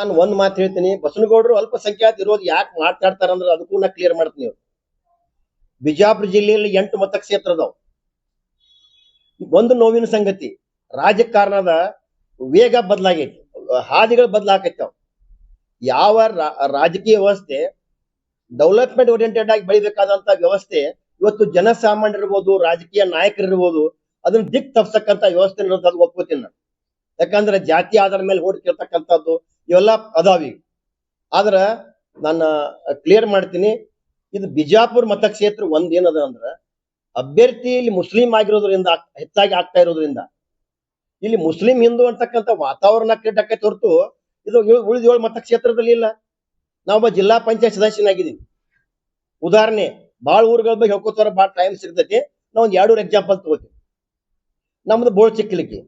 ನಾನು ಒಂದ್ ಮಾತು ಹೇಳ್ತೀನಿ. ಬಸನಗೌಡರು ಅಲ್ಪಸಂಖ್ಯಾತ ಇರೋದು ಯಾಕೆ ಮಾತಾಡ್ತಾರಂದ್ರೆ ಅದಕ್ಕೂ ನಾ ಕ್ಲಿಯರ್ ಮಾಡ್ತೀನಿ ಅವ್ರು ಬಿಜಾಪುರ ಜಿಲ್ಲೆಯಲ್ಲಿ ಎಂಟು ಮತಕ್ಷೇತ್ರದವು. ಒಂದು ನೋವಿನ ಸಂಗತಿ, ರಾಜಕಾರಣದ ವೇಗ ಬದಲಾಗೈತಿ. ಹಾದಿಗಳು ಬದಲಾಕೈತವ್. ಯಾವ ರಾಜಕೀಯ ವ್ಯವಸ್ಥೆ ಡೆವಲಪ್ಮೆಂಟ್ ಓರಿಯೆಂಟೆಡ್ ಆಗಿ ಬೆಳಿಬೇಕಾದಂತ ವ್ಯವಸ್ಥೆ ಇವತ್ತು ಜನಸಾಮಾನ್ಯರಿರ್ಬೋದು, ರಾಜಕೀಯ ನಾಯಕರಿರ್ಬೋದು, ಅದನ್ನ ದಿಕ್ ತಪ್ಸಕ್ಕಂತ ವ್ಯವಸ್ಥೆ ಇರೋದು ಅದು ಒಪ್ಕೋತೀನಿ ನಾನು. ಯಾಕಂದ್ರೆ ಜಾತಿ ಆಧಾರ ಮೇಲೆ ಓಡ್ತಿರ್ತಕ್ಕಂಥದ್ದು ಇವೆಲ್ಲ ಈಗ. ಆದ್ರ ನಾನು ಕ್ಲಿಯರ್ ಮಾಡ್ತೀನಿ. ಇದು ಬಿಜಾಪುರ ಮತಕ್ಷೇತ್ರ ಒಂದ್ ಏನದ ಅಂದ್ರ ಅಭ್ಯರ್ಥಿ ಇಲ್ಲಿ ಮುಸ್ಲಿಂ ಆಗಿರೋದ್ರಿಂದ ಆಗ್- ಹೆಚ್ಚಾಗಿ ಆಗ್ತಾ ಇರೋದ್ರಿಂದ, ಇಲ್ಲಿ ಮುಸ್ಲಿಂ ಹಿಂದೂ ಅಂತಕ್ಕಂಥ ವಾತಾವರಣ ಕ್ರಿಯೇಟ್ ಆಕೈತೆ ಹೊರತು ಇದು ಉಳಿದ ಏಳು ಮತಕ್ಷೇತ್ರದಲ್ಲಿ ಇಲ್ಲ. ನಾವೊಬ್ಬ ಜಿಲ್ಲಾ ಪಂಚಾಯತ್ ಸದಸ್ಯನಾಗಿದ್ದೀನಿ ಉದಾಹರಣೆ ಭಾಳ ಊರುಗಳ ಬಗ್ಗೆ ಹೇಳ್ಕೊತಾರ ಭಾಳ ಟೈಮ್ ಸಿಗ್ತೈತಿ. ನಾವು ಒಂದು ಎರಡೂರು ಎಕ್ಸಾಂಪಲ್ ತಗೋತೀವಿ. ನಮ್ದು ಬೋಳ್ ಚಿಕ್ಕಲಿಕ್ಕೆ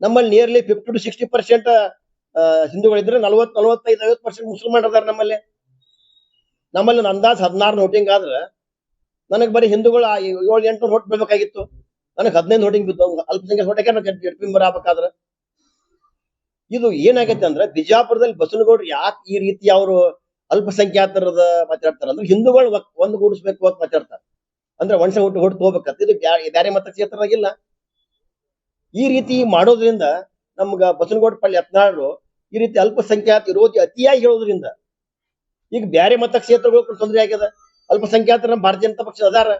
ನಮ್ಮಲ್ಲಿ nearly fifty to sixty percent ಹಿಂದೂಗಳಿದ್ರೆ ನಲ್ವತ್ ನಲ್ವತ್ತೈದು ಐವತ್ ಪರ್ಸೆಂಟ್ ಮುಸಲ್ಮಾನ್ ಅದಾರ ನಮ್ಮಲ್ಲಿ. ನಮ್ಮಲ್ಲಿ ಅಂದಾಜ್ ಹದಿನಾರು ನೋಟಿಂಗ್ ಆದ್ರೆ ನನಗೆ ಬರೀ ಹಿಂದೂಗಳು ಏಳು, ಎಂಟು ನೋಟ್ ಬೀಳ್ಬೇಕಾಗಿತ್ತು. ನನಗೆ ಹದಿನೈದು ನೋಟಿಂಗ್ ಬಿದ್ದು ಅಲ್ಪಸಂಖ್ಯಾತ ನೋಟಕ್ಕೆ ನಾನು ಮೆಂಬರ್ ಬರಬೇಕಾದ್ರೆ ಇದು ಏನಾಗೈತೆ ಅಂದ್ರೆ ಬಿಜಾಪುರದಲ್ಲಿ ಬಸವನಗೌಡರು ಯಾಕೆ ಈ ರೀತಿ ಅವರು ಅಲ್ಪಸಂಖ್ಯಾತರದ ಮಾತಾಡ್ತಾರೆ ಅಂದ್ರೆ ಹಿಂದೂಗಳು ಒಂದು ಗೂಡಿಸ್ಬೇಕು ಅಂತ ಮಾತಾಡ್ತಾರೆ. ಅಂದ್ರೆ ವಂಶ ಹುಟ್ಟು ಹೊಟ್ಟು ತಗೋಬೇಕಂತ. ಇದು ಬೇರೆ ಮತಕ್ಷೇತ್ರದಾಗಿಲ್ಲ ಈ ರೀತಿ ಮಾಡೋದ್ರಿಂದ ನಮ್ಗ ಬಸವನಗೌಡ ಪಳ್ಳಿ ಯತ್ನಾಳರು ಈ ರೀತಿ ಅಲ್ಪಸಂಖ್ಯಾತ ವಿರೋಧಿ ಅತಿಯಾಗಿ ಹೇಳೋದ್ರಿಂದ ಈಗ ಬ್ಯಾರೆ ಮತಕ್ಷೇತ್ರಗಳು ತೊಂದರೆ ಆಗ್ಯದ. ಅಲ್ಪಸಂಖ್ಯಾತರ ಭಾರತೀಯ ಜನತಾ ಪಕ್ಷ ಅದಾರ.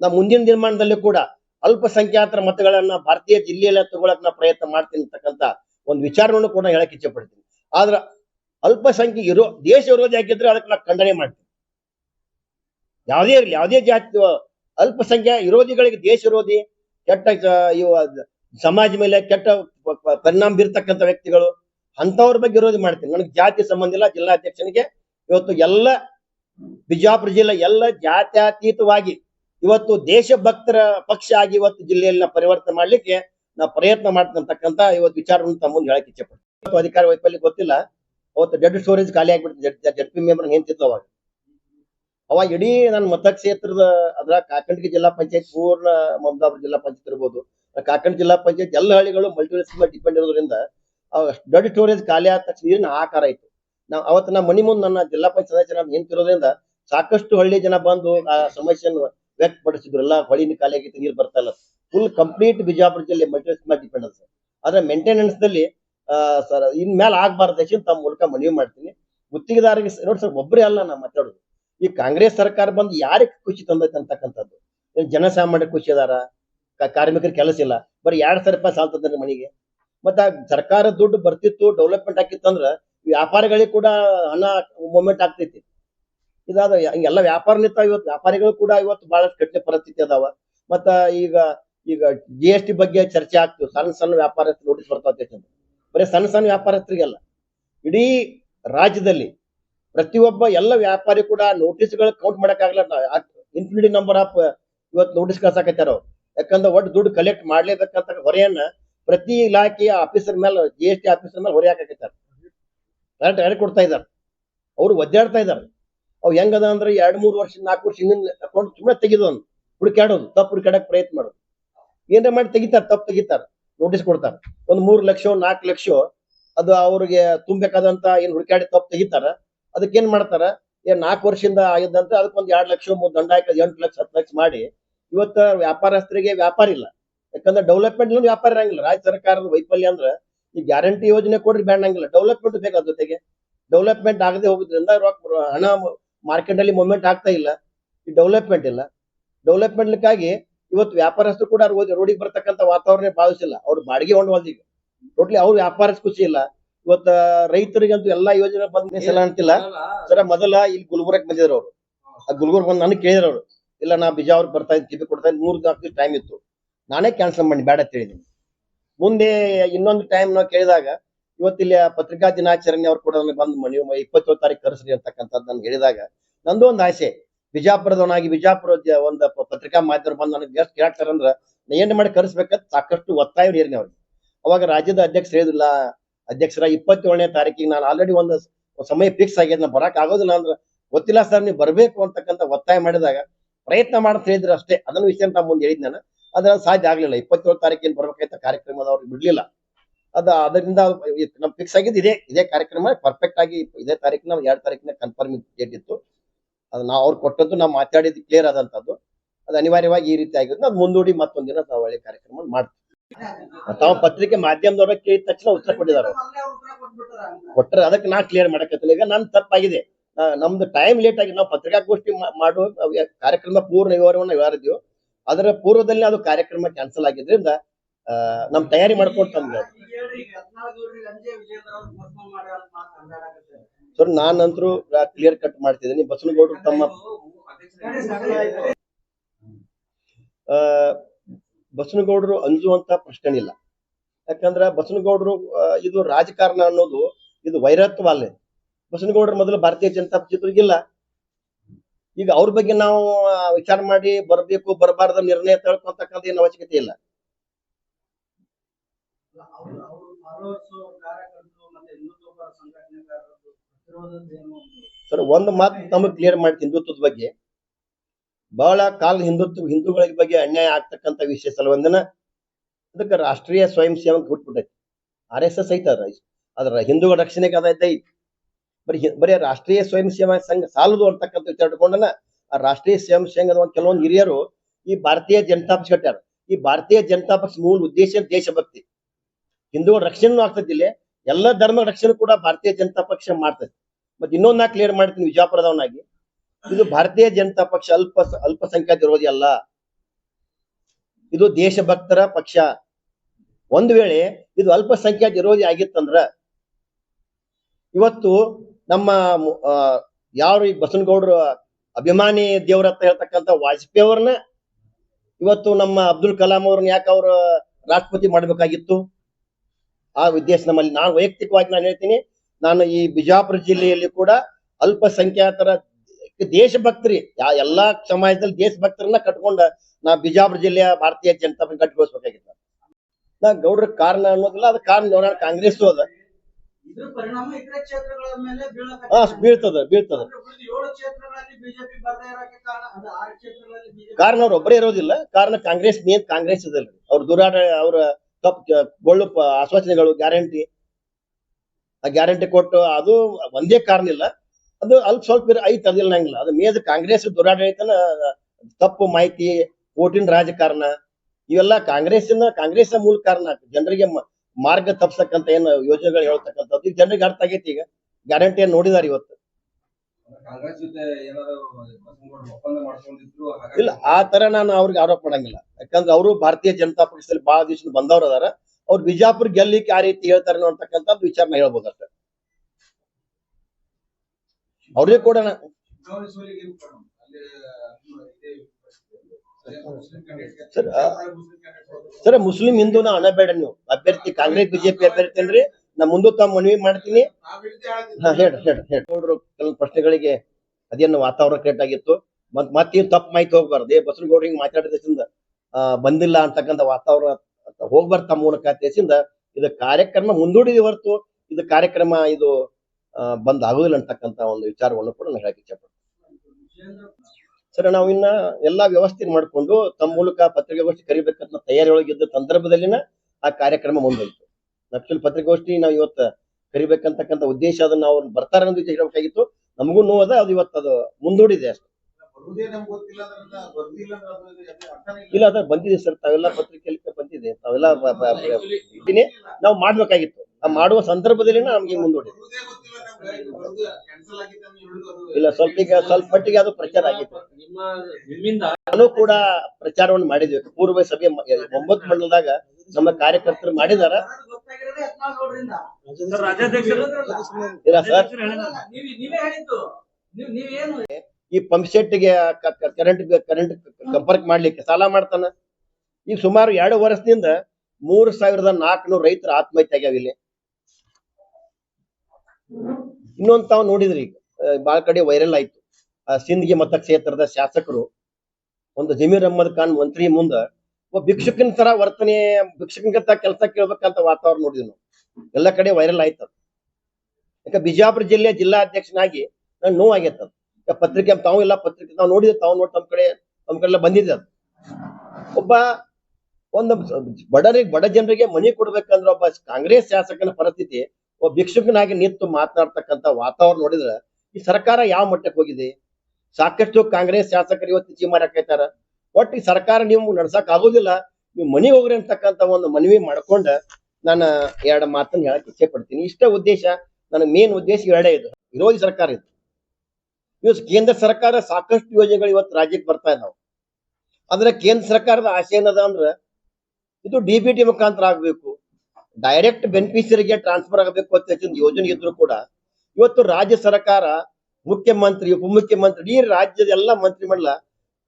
ನಾ ಮುಂದಿನ ದಿನಮಾನದಲ್ಲಿ ಕೂಡ ಅಲ್ಪಸಂಖ್ಯಾತರ ಮತಗಳನ್ನ ಭಾರತೀಯ ಜಿಲ್ಲೆಯಲ್ಲಿ ತಗೊಳಕ್ ನಾ ಪ್ರಯತ್ನ ಮಾಡ್ತೀನಿ ಅಂತಕ್ಕಂತ ಒಂದು ವಿಚಾರವನ್ನು ಕೂಡ ಹೇಳಕ್ ಇಚ್ಛೆ ಪಡ್ತೀನಿ ಆದ್ರ ಅಲ್ಪಸಂಖ್ಯೆ ಇರೋ ದೇಶ ವಿರೋಧಿ ಆಗಿದ್ರೆ ಅದಕ್ಕೆ ನಾ ಖಂಡನೆ ಮಾಡ್ತೀನಿ. ಯಾವುದೇ ಇರಲಿ, ಯಾವುದೇ ಜಾತಿ, ಅಲ್ಪಸಂಖ್ಯಾ ವಿರೋಧಿಗಳಿಗೆ ದೇಶ ವಿರೋಧಿ, ಕೆಟ್ಟ ಇವ, ಸಮಾಜ ಮೇಲೆ ಕೆಟ್ಟ ಪರಿಣಾಮ ಬೀರ್ತಕ್ಕಂಥ ವ್ಯಕ್ತಿಗಳು ಅಂತವ್ರ ಬಗ್ಗೆ ವಿರೋಧ ಮಾಡ್ತೀನಿ. ನನಗೆ ಜಾತಿ ಸಂಬಂಧ ಇಲ್ಲ ಜಿಲ್ಲಾಧ್ಯಕ್ಷನಿಗೆ ಇವತ್ತು ಎಲ್ಲ ಬಿಜಾಪುರ ಜಿಲ್ಲೆ ಎಲ್ಲ ಜಾತ್ಯತೀತವಾಗಿ ಇವತ್ತು ದೇಶಭಕ್ತರ ಪಕ್ಷ ಆಗಿ ಇವತ್ತು ಜಿಲ್ಲೆಯಲ್ಲಿ ಪರಿವರ್ತನೆ ಮಾಡ್ಲಿಕ್ಕೆ ನಾ ಪ್ರಯತ್ನ ಮಾಡ್ತಕ್ಕಂತ ಇವತ್ತು ವಿಚಾರವನ್ನು ತಮ್ಮ ಮುಂದೆ ಹೇಳಕ್ಕೆ ಇಚ್ಛೆ ಪಡ್ತೀನಿ. ಅಧಿಕಾರ ವೈಫಲ್ಯ ಗೊತ್ತಿಲ್ಲ. ಅವತ್ತು ಡೆಡ್ ಸ್ಟೋರೇಜ್ ಖಾಲಿ ಆಗ್ಬಿಡ್ತು. ಜಡ್ ಪಿ ಮೆಂಬರ್ ನಿಂತಿತ್ತು ಅವಾಗ? ಅವಾಗ ಇಡೀ ನನ್ನ ಮತಕ್ಷೇತ್ರದ ಅದ್ರ ಕಾಕಂಡಿಗೆ ಜಿಲ್ಲಾ ಪಂಚಾಯತ್, ಪೂರ್ಣ ಮಮತಾಪುರ ಜಿಲ್ಲಾ ಪಂಚಾಯತ್ ಇರ್ಬೋದು. ಕಾಕಂಡ ಜಿಲ್ಲಾ ಪಂಚಾಯತ್ ಎಲ್ಲ ಹಳ್ಳಿಗಳು ಮಲ್ಟಿಪಲ್ ಮೇಲೆ ಡಿಪೆಂಡ್ ಇರೋದ್ರಿಂದ ಡೆಡ್ ಸ್ಟೋರೇಜ್ ಖಾಲಿ ಆದ ತಕ್ಷಣ ನೀರಿನ ಆಕಾರ ಆಯ್ತು? ನಾವು ಅವತ್ತು ನಮ್ಮ ಮನಿ ಮುಂದೆ ನನ್ನ ಜಿಲ್ಲಾ ಪಂಚಾಯತ್ ಸದಸ್ಯರ ನಿಂತಿರೋದ್ರಿಂದ ಸಾಕಷ್ಟು ಹಳ್ಳಿ ಜನ ಬಂದು ಆ ಸಮಸ್ಯೆಯನ್ನು ವ್ಯಕ್ತಪಡಿಸಿದ್ರು. ಎಲ್ಲ ಹೊಳಿ ಖಾಲಿ ನೀರು ಬರ್ತಾ ಇಲ್ಲ. ಫುಲ್ ಕಂಪ್ಲೀಟ್ ಬಿಜಾಪುರ ಜಿಲ್ಲೆ ಮಲ್ಟಿಪಲ್ ಮೇಲೆ ಡಿಪೆಂಡ್ ಸರ್. ಆದ್ರೆ ಮೇಂಟೆನೆನ್ಸ್ ದಲ್ಲಿ ಸರ್, ಇನ್ ಮೇಲೆ ಆಗ್ಬಾರ್ದು ಅಂತ ತಮ್ಮ ಮೂಲಕ ಮನವಿ ಮಾಡ್ತೀನಿ. ಗುತ್ತಿಗೆದಾರಿಗೆ ನೋಡಿ ಸರ್ ಒಬ್ಬರೇ ಅಲ್ಲ ನಾ ಮಾತಾಡೋದು. ಈ ಕಾಂಗ್ರೆಸ್ ಸರ್ಕಾರ ಬಂದು ಯಾರಿಗೆ ಖುಷಿ ತಂದೈತೆ ಅಂತಕ್ಕಂಥದ್ದು? ಜನಸಾಮಾನ್ಯ ಖುಷಿ ಅದಾರ? ಕಾರ್ಮಿಕರ ಕೆಲಸ ಇಲ್ಲ. ಬರೀ ಎರಡ್ ಸಾವಿರ ರೂಪಾಯಿ ಸಾಲ ತಂದ್ರೆ ಮನೆಗೆ. ಮತ್ತ ಸರ್ಕಾರ ದುಡ್ಡು ಬರ್ತಿತ್ತು ಡೆವಲಪ್ಮೆಂಟ್ ಆಕಿತ್ತಂದ್ರ ವ್ಯಾಪಾರಿಗಳಿಗೆ ಕೂಡ ಹಣ ಮೂಮೆಂಟ್ ಆಗ್ತೈತಿ. ಇದಾದ ಎಲ್ಲ ವ್ಯಾಪಾರ ನಿಂತ ಇವತ್ತು. ವ್ಯಾಪಾರಿಗಳು ಕೂಡ ಇವತ್ತು ಬಹಳಷ್ಟು ಕಠಿಣ ಪರಿಸ್ಥಿತಿ ಅದಾವ. ಮತ್ತ ಈಗ ಈಗ ಜಿ ಎಸ್ ಟಿ ಬಗ್ಗೆ ಚರ್ಚೆ ಆಗ್ತಿವಿ. ಸಣ್ಣ ಸಣ್ಣ ವ್ಯಾಪಾರಸ್ಥರು ನೋಟಿಸ್ ಬರ್ತಾವ ಬರೀ ಸಣ್ಣ ಸಣ್ಣ ವ್ಯಾಪಾರಸ್ಥರಿಗೆಲ್ಲ ಇಡೀ ರಾಜ್ಯದಲ್ಲಿ ಪ್ರತಿಯೊಬ್ಬ ಎಲ್ಲ ವ್ಯಾಪಾರಿ ಕೂಡ ನೋಟಿಸ್ಗಳು ಕೌಂಟ್ ಮಾಡಕ್ಕಾಗಲ್ಲ ಇನ್ಫಿನಿಟಿ ನಂಬರ್ ಆಫ್ ಇವತ್ತು ನೋಟಿಸ್ ಕಳ್ಸಾಕತ್ತಾರ ಯಾಕಂದ್ರೆ ಒಟ್ಟು ದುಡ್ಡು ಕಲೆಕ್ಟ್ ಮಾಡ್ಲೇಬೇಕಂತ ಹೊರೆಯನ್ನ ಪ್ರತಿ ಇಲಾಖೆಯ ಆಫೀಸರ್ ಮೇಲೆ ಜಿ ಎಸ್ ಟಿ ಆಫೀಸರ್ ಮೇಲೆ ಹೊರೆ ಕರೆಂಟ್ ಎರಡು ಕೊಡ್ತಾ ಇದ್ದಾರೆ ಅವ್ರು ಒದ್ದಾಡ್ತಾ ಇದ್ದಾರೆ ಅವ್ರು ಹೆಂಗದ ಅಂದ್ರೆ ಎರಡ್ ಮೂರು ವರ್ಷ, ನಾಲ್ಕು ವರ್ಷ ಹಿಂದಿನ ಅಕೌಂಟ್ ಸುಮ್ಮನೆ ತೆಗಿದವನು. ಹುಡುಕಾಡೋದು ತಪ್ಪು ಹುಡುಕಾಡಕ್ ಪ್ರಯತ್ನ ಮಾಡೋದು. ಏನ್ರ ಮಾಡಿ ತೆಗಿತಾರೆ, ತಪ್ಪು ತೆಗಿತಾರೆ. ನೋಟಿಸ್ ಕೊಡ್ತಾರೆ. ಒಂದ್ ಮೂರ್ ಲಕ್ಷ, ನಾಲ್ಕು ಲಕ್ಷ, ಅದು ಅವ್ರಿಗೆ ತುಂಬಬೇಕಾದಂತ ಏನ್ ಹುಡುಕಾಡಿ ತಪ್ಪು ತೆಗಿತಾರ. ಅದಕ್ಕೆ ಏನ್ ಮಾಡ್ತಾರ? ಏನ್ ನಾಲ್ಕು ವರ್ಷದಿಂದ ಆಗಿದ್ದಂತ ಅದಕ್ಕೊಂದ್ ಎರಡ್ ಲಕ್ಷ, ಮೂರ್ ದಂಡ ಹಾಕಿ, ಎಂಟು ಲಕ್ಷ, ಹತ್ತು ಲಕ್ಷ ಮಾಡಿ ಇವತ್ತ ವ್ಯಾಪಾರಸ್ಥರಿಗೆ ವ್ಯಾಪಾರ ಇಲ್ಲ. ಯಾಕಂದ್ರೆ ಡೆವಲಪ್ಮೆಂಟ್ ವ್ಯಾಪಾರ ಇರಂಗಿಲ್ಲ. ರಾಜ್ಯ ಸರ್ಕಾರದ ವೈಫಲ್ಯ ಅಂದ್ರೆ ಈ ಗ್ಯಾರಂಟಿ ಯೋಜನೆ ಕೊಡ್ರಿ ಬೇಡಂಗಿಲ್ಲ ಡೆವಲಪ್ಮೆಂಟ್ ಬೇಕಾದ ಜೊತೆಗೆ. ಡೆವಲಪ್ಮೆಂಟ್ ಆಗದೆ ಹೋಗೋದ್ರಿಂದ ರೊಕ್ಕ ಹಣ ಮಾರ್ಕೆಟ್ ಅಲ್ಲಿ ಮೂಮೆಂಟ್ ಆಗ್ತಾ ಇಲ್ಲ. ಈ ಡೆವಲಪ್ಮೆಂಟ್ ಇಲ್ಲ. ಡೆವಲಪ್ಮೆಂಟ್ಲಿಕ್ಕಾಗಿ ಇವತ್ತು ವ್ಯಾಪಾರಸ್ಥರು ಕೂಡ ರೋಡ್ ರೋಡಿಗೆ ಬರ್ತಕ್ಕಂಥ ವಾತಾವರಣ ಭಾವಿಸಿಲ್ಲ ಅವ್ರು ಬಾಡಿಗೆ ಈಗ ಟೋಟ್ಲಿ ಅವ್ರು ವ್ಯಾಪಾರಕ್ಕೆ ಖುಷಿ ಇಲ್ಲ. ಇವತ್ತ ರೈತರಿಗಂತೂ ಎಲ್ಲಾ ಯೋಜನೆ ಬಂದ ಸಲ ಅಂತಿಲ್ಲ. ಸರ ಮೊದಲ ಇಲ್ಲಿ ಗುಲ್ಬರ್ಗ್ ಬಂದಿದ್ರು ಅವರು. ಆ ಗುಲ್ಬರ್ಗ್ ಬಂದು ನನಗೆ ಕೇಳಿದ್ರು ಅವರು. ಇಲ್ಲ ನಾ ಬಿಜಾವ್ರಿಗೆ ಬರ್ತಾ ಇದ್ದೀನಿ ಕೊಡ್ತಾ ಇದ್ದೀನಿ. ಮೂರು ನಾಲ್ಕು ಟೈಮ್ ಇತ್ತು. ನಾನೇ ಕ್ಯಾನ್ಸಲ್ ಮಾಡಿ, ಬೇಡ ಅಂತ ಹೇಳಿದ್ದೀನಿ ಮುಂದೆ ಇನ್ನೊಂದು ಟೈಮ್ ನಾವು ಕೇಳಿದಾಗ ಇವತ್ತಿಲ್ಲಿ ಪತ್ರಿಕಾ ದಿನಾಚರಣೆ ಅವ್ರು ಕೂಡ ನನಗೆ ಬಂದು ಮನೆ ಇಪ್ಪತ್ತೇಳು ತಾರೀಕು ಕರೆಸ್ರಿ ಅಂತಕ್ಕಂಥದ್ದು ನನ್ಗೆ ಹೇಳಿದಾಗ, ನಂದು ಒಂದು ಆಸೆ. ಬಿಜಾಪುರದವನಾಗಿ ಬಿಜಾಪುರ ಒಂದು ಪತ್ರಿಕಾ ಮಾಧ್ಯಮ ಬಂದು ನನಗೆ ಎಷ್ಟು ಕೇಳ್ತಾರೆ ನಾ ಏನು ಮಾಡಿ ಕರೆಸ್ಬೇಕಂತ ಸಾಕಷ್ಟು ಒತ್ತಾಯ ಹೇರಿನಿ ಅವ್ರಿಗೆ ಅವಾಗ ರಾಜ್ಯದ ಅಧ್ಯಕ್ಷ ಹೇಳಿದಿಲ್ಲ ಅಧ್ಯಕ್ಷರ ಇಪ್ಪತ್ತೇಳನೇ ತಾರೀಕಿಗೆ ನಾನು ಆಲ್ರೆಡಿ ಒಂದು ಸಮಯ ಫಿಕ್ಸ್ ಆಗಿದೆ ನಾನು ಬರಕ್ ಆಗೋದಿಲ್ಲ ಅಂದ್ರೆ, ಗೊತ್ತಿಲ್ಲ ಸರ್ ನೀವು ಬರಬೇಕು ಅಂತಕ್ಕಂಥ ಒತ್ತಾಯ ಮಾಡಿದಾಗ ಪ್ರಯತ್ನ ಮಾಡಂತ ಹೇಳಿದ್ರು ಅಷ್ಟೇ. ಅದನ್ನ ವಿಷಯ ಅಂತ ಮುಂದೆ ಹೇಳಿದ್ ನಾನು. ಅದ್ರ ಸಾಧ್ಯ ಆಗ್ಲಿಲ್ಲ. ಇಪ್ಪತ್ತೇಳು ತಾರೀಕಿನ ಬರ್ಬೇಕಾಯ್ತ ಕಾರ್ಯಕ್ರಮ ಅವ್ರಿಗೆ ಬಿಡ್ಲಿಲ್ಲ. ಅದ ಅದರಿಂದ ನಮ್ ಫಿಕ್ಸ್ ಆಗಿದ್ದು ಇದೇ ಇದೇ ಕಾರ್ಯಕ್ರಮ. ಪರ್ಫೆಕ್ಟ್ ಆಗಿ ಇದೇ ತಾರೀಕಿನ ಎರಡ್ ತಾರೀಕಿನ ಕನ್ಫರ್ಮ್ ಡೇಟ್ ಇತ್ತು. ಅದು ನಾವು ಅವ್ರು ಕೊಟ್ಟದ್ದು ನಾವು ಮಾತಾಡಿದ್ದು ಕ್ಲಿಯರ್ ಆದಂತದ್ದು. ಅದು ಅನಿವಾರ್ಯವಾಗಿ ಈ ರೀತಿ ಆಗಿದ್ದು ಅದು ಮುಂದೂಡಿ ದಿನ ನಾವು ಒಳ್ಳೆ ಕಾರ್ಯಕ್ರಮ ಮಾಡ್ತೀವಿ. ತಾವು ಪತ್ರಿಕೆ ಮಾಧ್ಯಮದವ್ರ ಕೇಳಿದ ತಕ್ಷಣ ಉತ್ತರ ಕೊಟ್ಟಿದ್ದಾರೆ ಕೊಟ್ಟರೆ ಅದಕ್ಕೆ ನಾ ಕ್ಲಿಯರ್ ಮಾಡಕತ್ತಿಲ್ಲ. ಈಗ ನನ್ ತಪ್ಪಾಗಿದೆ. ನಮ್ದು ಟೈಮ್ ಲೇಟ್ ಆಗಿ ನಾವು ಪತ್ರಿಕಾಗೋಷ್ಠಿ ಮಾಡುವ ಕಾರ್ಯಕ್ರಮ ಪೂರ್ಣ ವಿವರವನ್ನ ವಿವರಿದ್ವಿ ಅದರ ಪೂರ್ವದಲ್ಲಿ ಅದು ಕಾರ್ಯಕ್ರಮ ಕ್ಯಾನ್ಸಲ್ ಆಗಿದ್ರಿಂದ ನಮ್ ತಯಾರಿ ಮಾಡ್ಕೊಂಡು ತಂದೆ ಸರ್ ನಾನಂತರೂ ಕ್ಲಿಯರ್ ಕಟ್ ಮಾಡ್ತಿದ್ದೀನಿ. ಬಸನಗೌಡರು ತಮ್ಮ ಆ, ಬಸವನಗೌಡರು ಅಂಜುವಂತ ಪ್ರಶ್ನೆ ಇಲ್ಲ ಯಾಕಂದ್ರ ಬಸನಗೌಡರು ಇದು ರಾಜಕಾರಣ ಅನ್ನೋದು ಇದು ವೈರತ್ವ ಅಲ್ಲೇ ಬಸವನಗೌಡರು ಮೊದಲು ಭಾರತೀಯ ಜನತಾ ಪಕ್ಷದವ್ರಿಗಿಲ್ಲ ಈಗ ಅವ್ರ ಬಗ್ಗೆ ನಾವು ವಿಚಾರ ಮಾಡಿ ಬರಬೇಕು ಬರಬಾರ್ದ ನಿರ್ಣಯ ತಳ್ಕೊಂತಕ್ಕಂಥ ಏನು ಅವಶ್ಯಕತೆ ಇಲ್ಲ. ಸರ್ ಒಂದು ಮಾತು ತಮಗೆ ಕ್ಲಿಯರ್ ಮಾಡಿ ಹಿಂದುತ್ವದ ಬಗ್ಗೆ. ಬಹಳ ಕಾಲ ಹಿಂದುತ್ವ ಹಿಂದೂಗಳ ಬಗ್ಗೆ ಅನ್ಯಾಯ ಆಗ್ತಕ್ಕಂಥ ವಿಷಯ ಸಲುವಂದನ ಅದಕ್ಕೆ ರಾಷ್ಟ್ರೀಯ ಸ್ವಯಂ ಸೇವಕ ಹುಟ್ಬಿಟ್ಟೈತಿ. ಆರ್ ಎಸ್ ಎಸ್ ಐತ ಅದ್ರ ಅದ್ರ ಹಿಂದೂಗಳ ರಕ್ಷಣೆಗೆ ಅದೈತೆ ಐತಿ. ಬರೀ ಬರೀ ರಾಷ್ಟ್ರೀಯ ಸ್ವಯಂ ಸೇವಾ ಸಂಘ ಸಾಲದು ಅಂತಕ್ಕಂಥ ವಿಚಾರ ಆ ರಾಷ್ಟ್ರೀಯ ಸ್ವಯಂ ಸಂಘದ ಒಂದು ಕೆಲವೊಂದು ಹಿರಿಯರು ಈ ಭಾರತೀಯ ಜನತಾ ಪಕ್ಷ ಕಟ್ಟಾರ ಈ ಭಾರತೀಯ ಜನತಾ ಪಕ್ಷ ಮೂಲ ಉದ್ದೇಶ ದೇಶಭಕ್ತಿ? ಹಿಂದೂಗಳ ರಕ್ಷಣೆನೂ ಆಗ್ತದೆ ಇಲ್ಲಿ. ಎಲ್ಲ ಧರ್ಮ ರಕ್ಷಣೆ ಕೂಡ ಭಾರತೀಯ ಜನತಾ ಪಕ್ಷ ಮಾಡ್ತದೆ ಮತ್ತೆ ಇನ್ನೊಂದ್ ನಾ ಕ್ಲಿಯರ್ ಮಾಡ್ತೀನಿ ವಿಜಯಪುರದವನಾಗಿ ಇದು ಭಾರತೀಯ ಜನತಾ ಪಕ್ಷ ಅಲ್ಪ ಅಲ್ಪಸಂಖ್ಯಾತ ವಿರೋಧಿ ಅಲ್ಲ. ಇದು ದೇಶಭಕ್ತರ ಪಕ್ಷ. ಒಂದು ವೇಳೆ ಇದು ಅಲ್ಪಸಂಖ್ಯಾತ ವಿರೋಧಿ ಆಗಿತ್ತಂದ್ರ ಇವತ್ತು ನಮ್ಮ ಯಾರು ಈ ಬಸವನಗೌಡರು ಅಭಿಮಾನಿ ದೇವ್ರತ್ತ ಹೇಳ್ತಕ್ಕಂಥ ವಾಜಪೇಯಿ ಅವ್ರನ್ನ ಇವತ್ತು ನಮ್ಮ ಅಬ್ದುಲ್ ಕಲಾಂ ಅವ್ರನ್ನ ಯಾಕೆ ಅವ್ರ ರಾಷ್ಟ್ರಪತಿ ಮಾಡಬೇಕಾಗಿತ್ತು? ಆ ಉದ್ದೇಶ ನಮ್ಮಲ್ಲಿ ನಾನು ವೈಯಕ್ತಿಕವಾಗಿ ನಾನು ಹೇಳ್ತೀನಿ, ನಾನು ಈ ಬಿಜಾಪುರ ಜಿಲ್ಲೆಯಲ್ಲಿ ಕೂಡ ಅಲ್ಪಸಂಖ್ಯಾತರ ದೇಶಭಕ್ತರಿ, ಯಾ ಎಲ್ಲಾ ಸಮಾಜದಲ್ಲಿ ದೇಶಭಕ್ತರನ್ನ ಕಟ್ಕೊಂಡ ನಾ ಬಿಜಾಪುರ ಜಿಲ್ಲೆಯ ಭಾರತೀಯ ಜನತಾ ಪಕ್ಷ ಕಟ್ಟಿಗೋಸ್ಬೇಕಾಗಿತ್ತು ನಾ ಗೌಡ್ರ ಕಾರಣ ಅನ್ನೋದಿಲ್ಲ, ಅದು ಕಾರಣ ಕಾಂಗ್ರೆಸ್ ಅದ ಇದ್ರ ಪರಿಣಾಮ ಇತರೆ ಕ್ಷೇತ್ರಗಳ ಮೇಲೆ ಹಾ ಬೀಳ್ತದ ಬೀಳ್ತದ. ಕಾರಣ ಅವ್ರ ಒಬ್ಬರೇ ಇರೋದಿಲ್ಲ. ಕಾರಣ ಕಾಂಗ್ರೆಸ್ ಮೇನ್ ಕಾಂಗ್ರೆಸ್ ಇದೆ ಅವ್ರ ದುರಾಡ ಅವ್ರ ತಪ್ಪು ಕೊಳ್ಳು ಪ- ಆಶ್ವಾಸನೆಗಳು ಗ್ಯಾರಂಟಿ. ಆ ಗ್ಯಾರಂಟಿ ಕೊಟ್ಟು ಅದು ಒಂದೇ ಕಾರಣ ಇಲ್ಲ. ಅದು ಅಲ್ಪ ಸ್ವಲ್ಪ ಐತ್ ಅದಿಲ್ಲ ನಂಗಿಲ್ಲ ಅದು ಮೇಜ್ ಕಾಂಗ್ರೆಸ್ ದುರಾಡಳಿತನ ತಪ್ಪು ಮಾಹಿತಿ ಓಟಿನ ರಾಜಕಾರಣ ಇವೆಲ್ಲ ಕಾಂಗ್ರೆಸ್ ಕಾಂಗ್ರೆಸ್ ಮೂಲ ಕಾರಣ. ಜನರಿಗೆ ಮಾರ್ಗ ತಪ್ಸಕ್ಕಂತ ಏನು ಯೋಜನೆಗಳು ಹೇಳ್ತಕ್ಕಂಥದ್ದು ಈಗ ಜನರಿಗೆ ಅರ್ಥ ಆಗೈತಿ ಈಗ. ಗ್ಯಾರಂಟಿ ನೋಡಿದಾರೆ ಇವತ್ತು. ಇಲ್ಲ ಆ ತರ ನಾನು ಅವ್ರಿಗೆ ಆರೋಪ ಮಾಡಂಗಿಲ್ಲ. ಯಾಕಂದ್ರೆ ಅವರು ಭಾರತೀಯ ಜನತಾ ಪಕ್ಷದಲ್ಲಿ ಬಹಳ ದಿವಸ ಬಂದವರು ಅದಾರ. ಅವ್ರು ಬಿಜಾಪುರ್ ಗೆಲ್ಲಿಕ್ಕೆ ಆ ರೀತಿ ಹೇಳ್ತಾರೆ ಅಂತಕ್ಕಂಥದ್ದು ವಿಚಾರನ ಹೇಳ್ಬೋದು ಅಷ್ಟೇ. ಅವ್ರಿಗೆ ಕೂಡ ಸರ್, ಸರ್ ಮುಸ್ಲಿಂ ಹಿಂದೂನ ಅಣಬೇಡ ನೀವು. ಅಭ್ಯರ್ಥಿ ಕಾಂಗ್ರೆಸ್ ಬಿಜೆಪಿ ಅಭ್ಯರ್ಥಿ ಅಲ್ರಿ ನಾ ಮುಂದೆ ತಾವು ಮನವಿ ಮಾಡ್ತೀನಿ. ಹಾ ಹೇಳ್ರಿ ನೋಡ್ರು ಕೆಲವು ಪ್ರಶ್ನೆಗಳಿಗೆ ಅದೇನು ವಾತಾವರಣ ಕ್ರಿಯೇಟ್ ಆಗಿತ್ತು. ಮತ್ ಮತ್ತೇನು ತಪ್ಪು ಮಾಹಿತಿ ಹೋಗ್ಬಾರ್ದು. ಏ ಬಸವನಗೌಡ್ರು ಹಿಂಗ್ ಮಾತಾಡಿದ್ರಿಂದ ಬಂದಿಲ್ಲ ಅಂತಕ್ಕಂಥ ವಾತಾವರಣ ಹೋಗ್ಬಾರ್ದು ತಮ್ಮ ಮೂಲಕ ದೇಶದಿಂದ ಇದು ಕಾರ್ಯಕ್ರಮ ಮುಂದೂಡಿದ ಹೊರತು ಇದು ಕಾರ್ಯಕ್ರಮ ಇದು ಬಂದ್ ಆಗುದಿಲ್ಲ ಅಂತಕ್ಕಂಥ ಒಂದು ವಿಚಾರವನ್ನು ಕೂಡ ನಾನು ಹೇಳಕ್ಕೆ ಇಷ್ಟಪಡ್ತೀನಿ ಸರ್ ನಾವು ಇನ್ನ ಎಲ್ಲಾ ವ್ಯವಸ್ಥೆ ಮಾಡ್ಕೊಂಡು ತಮ್ಮ ಮೂಲಕ ಪತ್ರಿಕಾಗೋಷ್ಠಿ ಕರಿಬೇಕಂತ ತಯಾರಿ ಒಳಗಿದ್ದ ಸಂದರ್ಭದಲ್ಲಿನ ಆ ಕಾರ್ಯಕ್ರಮ ಮುಂದೋಯ್ತು. ನಕ್ಸಲ್ ಪತ್ರಿಕಾಗೋಷ್ಠಿ ನಾವು ಇವತ್ತು ಕರಿಬೇಕಂತಕ್ಕಂಥ ಉದ್ದೇಶ ಅದನ್ನ ಅವ್ರು ಬರ್ತಾರೆ ಅನ್ನೋದು ಹೇಳಬೇಕಾಗಿತ್ತು. ನಮಗೂ ನೋವದ ಅದು ಇವತ್ತು ಅದು ಮುಂದೂಡಿದೆ ಅಷ್ಟೇ. ಇಲ್ಲ. ಅದ್ರ ಅದ ಬಂದಿದೆ ಸರ್ ತಾವೆಲ್ಲ ಪತ್ರಿಕೆಯಲ್ಲಿ ಬಂದಿದೆ. ತಾವೆಲ್ಲ. ನಾವು ಮಾಡ್ಬೇಕಾಗಿತ್ತು. ಮಾಡುವ ಸಂದರ್ಭದಲ್ಲಿ ನಮ್ಗೆ ಮುಂದೂಡಿ ಇಲ್ಲ ಸ್ವಲ್ಪ ಈಗ ಸ್ವಲ್ಪ ಮಟ್ಟಿಗೆ ಅದು ಪ್ರಚಾರ ಆಗಿತ್ತು. ನಿಮ್ಮ ನಿಮ್ಮಿಂದ ನಾನು ಕೂಡ ಪ್ರಚಾರವನ್ನು ಮಾಡಿದ್ವಿ. ಪೂರ್ವ ಸಭೆ ಒಂಬತ್ತು ಮಂಡಲದಾಗ ನಮ್ಮ ಕಾರ್ಯಕರ್ತರು ಮಾಡಿದಾರ. ಇಲ್ಲ ಸರ್. ಈ ಪಂಪ್ ಸೆಟ್ಗೆ ಕರೆಂಟ್ ಕರೆಂಟ್ ಸಂಪರ್ಕ ಮಾಡ್ಲಿಕ್ಕೆ ಸಾಲ ಮಾಡ್ತಾನ. ಈಗ ಸುಮಾರು ಎರಡು ವರ್ಷದಿಂದ ಮೂರು ಸಾವಿರದ ನಾಲ್ಕುನೂರು ರೈತರ ಆತ್ಮಹತ್ಯೆ ಆಗ್ಯಾವ ಇಲ್ಲಿ. ಇನ್ನೊಂದ್ ತಾವು ನೋಡಿದ್ರಿ ಬಾಳ್ ಕಡೆ ವೈರಲ್ ಆಯ್ತು. ಆ, ಸಿಂದಗಿ ಮತಕ್ಷೇತ್ರದ ಶಾಸಕರು, ಒಂದು ಜಮೀರ್ ಅಹಮದ್ ಖಾನ್ ಮಂತ್ರಿ ಮುಂದ, ಒಬ್ಬ ಭಿಕ್ಷುಕನ ತರ ವರ್ತನೆ ಭಿಕ್ಷುಕಂತ ಕೆಲಸ ಕೇಳ್ಬೇಕಂತ ವಾತಾವರಣ ನೋಡಿದ್ವಿ ನಾವು. ಎಲ್ಲ ಕಡೆ ವೈರಲ್ ಆಯ್ತು. ಯಾಕೆ ಬಿಜಾಪುರ ಜಿಲ್ಲೆಯ ಜಿಲ್ಲಾಧ್ಯಕ್ಷನಾಗಿ ನಾನು ನೋವಾಗೈತೆ ಅದು. ಪತ್ರಿಕೆ, ತಾವು ಇಲ್ಲ ಪತ್ರಿಕೆ ನಾವು ನೋಡಿದ್ರೆ ತಾವು ನೋಡಿ ತಮ್ಮ ಕಡೆ ತಮ್ಮ ಕಡೆ ಎಲ್ಲ ಬಂದಿದೆ ಅದು. ಒಬ್ಬ, ಒಂದು ಬಡರಿಗೆ, ಬಡ ಜನರಿಗೆ ಮನಿ ಕೊಡ್ಬೇಕಂದ್ರೆ ಒಬ್ಬ ಕಾಂಗ್ರೆಸ್ ಶಾಸಕನ ಪರಿಸ್ಥಿತಿ ಒಬ್ಬ ಭಿಕ್ಷುಕನಾಗಿ ನಿಂತು ಮಾತನಾಡ್ತಕ್ಕಂಥ ವಾತಾವರಣ ನೋಡಿದ್ರೆ ಈ ಸರ್ಕಾರ ಯಾವ ಮಟ್ಟಕ್ಕೆ ಹೋಗಿದೆ? ಸಾಕಷ್ಟು ಕಾಂಗ್ರೆಸ್ ಶಾಸಕರು ಇವತ್ತು ಚೀಮಾರಿ ಹಾಕೈತಾರ ಒಟ್ಟು ಈ ಸರ್ಕಾರ ನೀವು ನಡ್ಸಕ್ ಆಗೋದಿಲ್ಲ. ನೀವು ಮನಿ ಹೋಗ್ರಿ ಅಂತಕ್ಕಂಥ ಒಂದು ಮನವಿ ಮಾಡ್ಕೊಂಡ ನಾನು ಎರಡು ಮಾತನ್ನ ಹೇಳಕ್ ಇಚ್ಛೆ ಪಡ್ತೀನಿ ಇಷ್ಟ ಉದ್ದೇಶ, ನನ್ನ ಮೇನ್ ಉದ್ದೇಶ ಎರಡೇ ಇದು. ವಿರೋಧಿ ಸರ್ಕಾರ ಇದು. ಇವತ್ತು ಕೇಂದ್ರ ಸರ್ಕಾರ ಸಾಕಷ್ಟು ಯೋಜನೆಗಳು ಇವತ್ತು ರಾಜ್ಯಕ್ಕೆ ಬರ್ತಾ ಇದಾವೆ. ಅಂದ್ರೆ ಕೇಂದ್ರ ಸರ್ಕಾರದ ಆಶೆ ಏನದ ಅಂದ್ರೆ, ಇದು ಡಿ ಬಿ ಟಿ ಮುಖಾಂತರ ಆಗ್ಬೇಕು. ಡೈರೆಕ್ಟ್ ಬೆನಿಫಿಷರಿಗೆ ಟ್ರಾನ್ಸ್ಫರ್ ಆಗಬೇಕು ಅಂತ ಹೆಚ್ಚಿನ ಯೋಜನೆ ಇದ್ರು ಕೂಡ ಇವತ್ತು ರಾಜ್ಯ ಸರ್ಕಾರ, ಮುಖ್ಯಮಂತ್ರಿ, ಉಪಮುಖ್ಯಮಂತ್ರಿ, ಇಡೀ ರಾಜ್ಯದ ಎಲ್ಲ ಮಂತ್ರಿಮಂಡಲ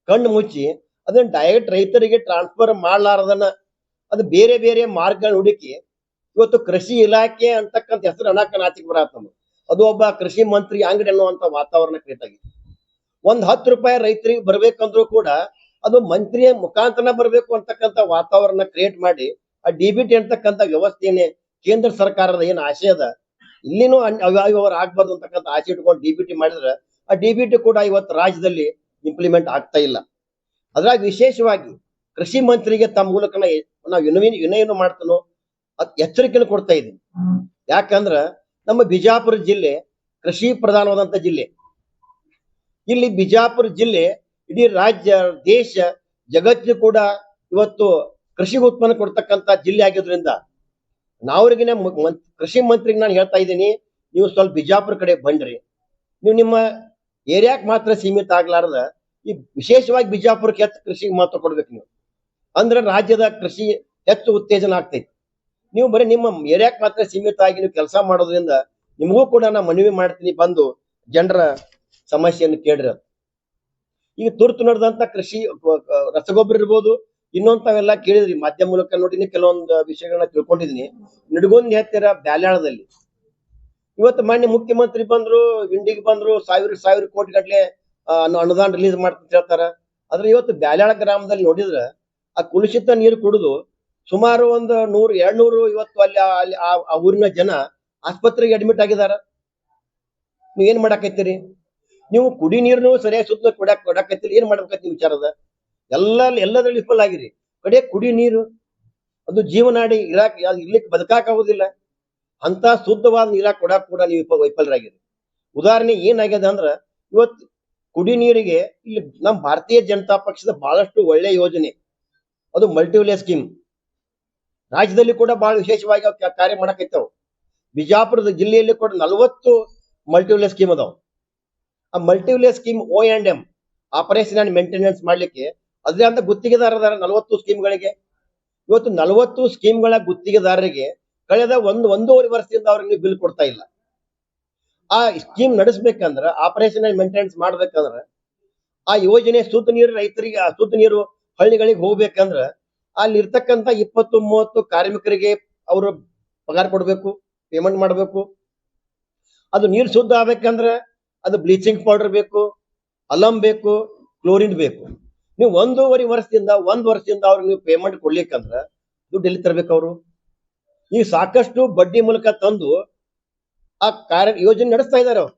ಕಣ್ಣು ಮುಚ್ಚಿ ಅದನ್ನ ಡೈರೆಕ್ಟ್ ರೈತರಿಗೆ ಟ್ರಾನ್ಸ್ಫರ್ ಮಾಡಲಾರದನ್ನ ಅದು ಬೇರೆ ಬೇರೆ ಮಾರ್ಗಗಳನ್ನ ಹುಡುಕಿ ಇವತ್ತು ಕೃಷಿ ಇಲಾಖೆ ಅಂತಕ್ಕಂಥ ಹೆಸರು ಅನಾಕ ಆಚೆಗೆ ಬರತ್ತ ಅದು ಒಬ್ಬ ಕೃಷಿ ಮಂತ್ರಿ ಅಂಗಡಿ ಅನ್ನುವಂತ ವಾತಾವರಣ ಕ್ರಿಯೇಟ್ ಆಗಿದೆ. ಒಂದ್ ಹತ್ತು ರೂಪಾಯಿ ರೈತರಿಗೆ ಬರ್ಬೇಕಂದ್ರೂ ಕೂಡ ಅದು ಮಂತ್ರಿಯ ಮುಖಾಂತರ ಬರಬೇಕು ಅಂತಕ್ಕಂಥ ವಾತಾವರಣ ಕ್ರಿಯೇಟ್ ಮಾಡಿ ಆ ಡಿ ಬಿ ಟಿ ಅಂತಕ್ಕಂಥ ವ್ಯವಸ್ಥೆನೇ ಕೇಂದ್ರ ಸರ್ಕಾರದ ಏನ್ ಆಶೆ ಅದ? ಇಲ್ಲಿನೂ ಅವ್ಯವಹಾರ ಆಗ್ಬಾರ್ದು ಅಂತಕ್ಕಂಥ ಆಸೆ ಇಟ್ಕೊಂಡು ಡಿ ಬಿ ಟಿ ಮಾಡಿದ್ರೆ ಆ ಡಿ ಬಿ ಟಿ ಕೂಡ ಇವತ್ತು ರಾಜ್ಯದಲ್ಲಿ ಇಂಪ್ಲಿಮೆಂಟ್ ಆಗ್ತಾ ಇಲ್ಲ. ಅದ್ರಾಗ ವಿಶೇಷವಾಗಿ ಕೃಷಿ ಮಂತ್ರಿಗೆ ತಮ್ಮ ಮೂಲಕ ನಾವು ವಿನಯ ವಿನಯನು ಮಾಡ್ತಾನೋ ಎಚ್ಚರಿಕೆಯನ್ನು ಕೊಡ್ತಾ ಇದ್ದೀನಿ. ಯಾಕಂದ್ರ ನಮ್ಮ ಬಿಜಾಪುರ ಜಿಲ್ಲೆ ಕೃಷಿ ಪ್ರಧಾನವಾದಂತ ಜಿಲ್ಲೆ. ಇಲ್ಲಿ ಬಿಜಾಪುರ ಜಿಲ್ಲೆ ಇಡೀ ರಾಜ್ಯ ದೇಶ ಜಗತ್ತು ಕೂಡ ಇವತ್ತು ಕೃಷಿ ಉತ್ಪನ್ನ ಕೊಡ್ತಕ್ಕಂತ ಜಿಲ್ಲೆ ಆಗಿದ್ರಿಂದ ನಾವ್ರಿಗಿನ ಕೃಷಿ ಮಂತ್ರಿಗೆ ನಾನು ಹೇಳ್ತಾ ಇದ್ದೀನಿ, ನೀವು ಸ್ವಲ್ಪ ಬಿಜಾಪುರ ಕಡೆ ಬಂದ್ರಿ. ನೀವು ನಿಮ್ಮ ಏರಿಯಾಕ್ ಮಾತ್ರ ಸೀಮಿತ ಆಗ್ಲಾರ್ದ, ಈ ವಿಶೇಷವಾಗಿ ಬಿಜಾಪುರಕ್ಕೆ ಹೆಚ್ಚು ಕೃಷಿಗೆ ಮಹತ್ವ ಕೊಡ್ಬೇಕು ನೀವು. ಅಂದ್ರೆ ರಾಜ್ಯದ ಕೃಷಿ ಹೆಚ್ಚು ಉತ್ತೇಜನ ಆಗ್ತೈತಿ. ನೀವು ಬರೀ ನಿಮ್ಮ ಏರಿಯಾಕ್ ಮಾತ್ರ ಸೀಮಿತ ಆಗಿ ನೀವು ಕೆಲಸ ಮಾಡೋದ್ರಿಂದ ನಿಮಗೂ ಕೂಡ ನಾನು ಮನವಿ ಮಾಡ್ತೀನಿ ಬಂದು ಜನರ ಸಮಸ್ಯೆಯನ್ನು ಕೇಳಿರೋದು ಈಗ ತುರ್ತು ನಡೆದಂತ ಕೃಷಿ ರಸಗೊಬ್ಬರ ಇರ್ಬೋದು ಇನ್ನೊಂತವೆಲ್ಲ ಕೇಳಿದ್ರಿ, ಮಾಧ್ಯಮ ಮೂಲಕ ನೋಡಿನಿ ಕೆಲವೊಂದು ವಿಷಯಗಳನ್ನ ತಿಳ್ಕೊಂಡಿದೀನಿ ನಿಡಗುಂದಿ ಹತ್ತಿರ ಬ್ಯಾಲ್ಯಾಳದಲ್ಲಿ? ಇವತ್ತು ಮಾನ್ಯ ಮುಖ್ಯಮಂತ್ರಿ ಬಂದ್ರು, ಇಂಡಿಗೆ ಬಂದ್ರು, ಸಾವಿರ ಸಾವಿರ ಕೋಟಿ ಗಟ್ಲೆ ಅನುದಾನ ರಿಲೀಸ್ ಮಾಡ್ತಂತ ಹೇಳ್ತಾರ. ಆದ್ರೆ ಇವತ್ತು ಬ್ಯಾಲ್ಯಾಳ ಗ್ರಾಮದಲ್ಲಿ ನೋಡಿದ್ರ ಆ ಕುಲುಷಿತ ನೀರು ಕುಡಿದು ಸುಮಾರು ಒಂದು ನೂರು, ಎರಡ್ನೂರು ಇವತ್ತು ಅಲ್ಲಿ ಅಲ್ಲಿ ಆ- ಊರಿನ ಜನ ಆಸ್ಪತ್ರೆಗೆ ಅಡ್ಮಿಟ್ ಆಗಿದಾರ. ನೀವ್ ಏನ್ ಮಾಡಾಕತ್ತೀರಿ? ನೀವು ಕುಡಿ ನೀರ್ನು ಸರಿಯಾಗಿ ಸುತ್ತ ಕೊಡಾಕ್ ಕೊಡಾಕತ್ತೀರಿ. ಏನ್ ಮಾಡ್ಬೇಕಂತ ವಿಚಾರದ? ಎಲ್ಲ ಎಲ್ಲದ್ರಲ್ಲಿ ವಿಫಲ ಆಗಿರಿ. ಕಡೆ ಕುಡಿ ನೀರು, ಅದು ಜೀವನಾಡಿ ಇರಾಕ್ ಇರ್ಲಿಕ್ಕೆ ಬದುಕಾಕ್ ಆಗುದಿಲ್ಲ ಅಂತ ಶುದ್ಧವಾದ ನೀರ ಕೊಡಾಕ್ ಕೂಡ ನೀವು ವಿಫ- ವೈಫಲ್ಯರಾಗಿರಿ ಉದಾಹರಣೆ ಏನಾಗ್ಯದ ಅಂದ್ರ ಇವತ್ತು ಕುಡಿ ನೀರಿಗೆ ಇಲ್ಲಿ ನಮ್ಮ ಭಾರತೀಯ ಜನತಾ ಪಕ್ಷದ ಬಹಳಷ್ಟು ಒಳ್ಳೆ ಯೋಜನೆ. ಅದು ಮಲ್ಟಿವಿಲೇ ಸ್ಕೀಮ್ ರಾಜ್ಯದಲ್ಲಿ ಕೂಡ ಬಹಳ ವಿಶೇಷವಾಗಿ ಕಾರ್ಯ ಮಾಡಕೈತಾವ ಬಿಜಾಪುರದ ಜಿಲ್ಲೆಯಲ್ಲಿ ಕೂಡ ನಲವತ್ತು ಮಲ್ಟಿವಿಲೇ ಸ್ಕೀಮ್ ಅದಾವ. ಆ multi village scheme O and M operation and maintenance ಮಾಡ್ಲಿಕ್ಕೆ ಅದೇ ಅಂತ ಗುತ್ತಿಗೆದಾರ ಅದಾರ ನಲವತ್ತು ಸ್ಕೀಮ್ಗಳಿಗೆ. ಇವತ್ತು ನಲವತ್ತು ಸ್ಕೀಮ್ಗಳ ಗುತ್ತಿಗೆದಾರರಿಗೆ ಕಳೆದ ಒಂದು, ಒಂದೂವರೆ ವರ್ಷದಿಂದ ಅವ್ರಿಗೆ ಬಿಲ್ ಕೊಡ್ತಾ ಇಲ್ಲ. ಆ ಸ್ಕೀಮ್ ನಡೆಸಬೇಕಂದ್ರೆ, ಆಪರೇಷನ್ ಮೇಂಟೆನೆನ್ಸ್ ಮಾಡ್ಬೇಕಂದ್ರ, ಆ ಯೋಜನೆ ಸುತ್ತ ನೀರು ರೈತರಿಗೆ, ಆ ನೀರು ಹಳ್ಳಿಗಳಿಗೆ ಹೋಗ್ಬೇಕಂದ್ರ ಅಲ್ಲಿ ಇರ್ತಕ್ಕಂತ ಇಪ್ಪತ್ತು, ಮೂವತ್ತು ಕಾರ್ಮಿಕರಿಗೆ ಅವರು ಪಗಾರ ಕೊಡಬೇಕು ಪೇಮೆಂಟ್ ಮಾಡಬೇಕು. ಅದು ನೀರು ಶುದ್ಧ ಆಗ್ಬೇಕಂದ್ರೆ, ಅದು ಬ್ಲೀಚಿಂಗ್ ಪೌಡರ್ ಬೇಕು ಅಲಂ ಬೇಕು ಕ್ಲೋರಿನ್ ಬೇಕು. ನೀವು ಒಂದೂವರೆ ವರ್ಷದಿಂದ, ಒಂದ್ ವರ್ಷದಿಂದ ಅವ್ರಿಗೆ ನೀವು ಪೇಮೆಂಟ್ ಕೊಡ್ಲಿಕ್ಕಂದ್ರ ದುಡ್ಡು ಎಲ್ಲಿ ತರಬೇಕು ಅವರು? ಈ ಸಾಕಷ್ಟು ಬಡ್ಡಿ ಮೂಲಕ ತಂದು ಆ ಕಾರ್ಯ ಯೋಜನೆ ನಡೆಸ್ತಾ ಇದ್ದಾರೆ ಅವ್ರು.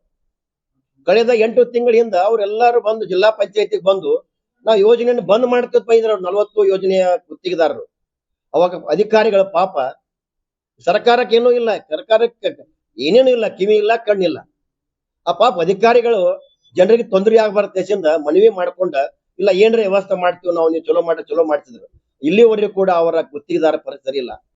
ಕಳೆದ ಎಂಟು ತಿಂಗಳಿಂದ ಅವರೆಲ್ಲರೂ ಬಂದು ಜಿಲ್ಲಾ ಪಂಚಾಯತಿಗೆ ಬಂದು ನಾವು ಯೋಜನೆಯನ್ನು ಬಂದ್ ಮಾಡ್ತೀವಿ ಬೈದ್ರು ಅವ್ರು ನಲವತ್ತು ಯೋಜನೆಯ ಗುತ್ತಿಗೆದಾರರು. ಅವಾಗ ಅಧಿಕಾರಿಗಳ ಪಾಪ ಸರ್ಕಾರಕ್ಕೆ ಏನೂ ಇಲ್ಲ, ಸರ್ಕಾರಕ್ಕೆ ಏನೇನು ಇಲ್ಲ, ಕಿವಿ ಇಲ್ಲ ಕಣ್ಣಿಲ್ಲ ಆ ಪಾಪ ಅಧಿಕಾರಿಗಳು ಜನರಿಗೆ ತೊಂದರೆ ಆಗಬಾರ್ದು ದೇಶದಿಂದ ಮನವಿ ಮಾಡ್ಕೊಂಡ ಇಲ್ಲ, ಏನ್ರ ವ್ಯವಸ್ಥೆ ಮಾಡ್ತೀವಿ ನಾವು, ನೀವು ಚಲೋ ಮಾಡಿ, ಚಲೋ ಮಾಡ್ತಿದ್ರು. ಇಲ್ಲಿವರೆಗೂ ಕೂಡ ಅವರ ಗುತ್ತಿಗೆದಾರ ಪರಿಸ್ಥಿತಿ ಇಲ್ಲ.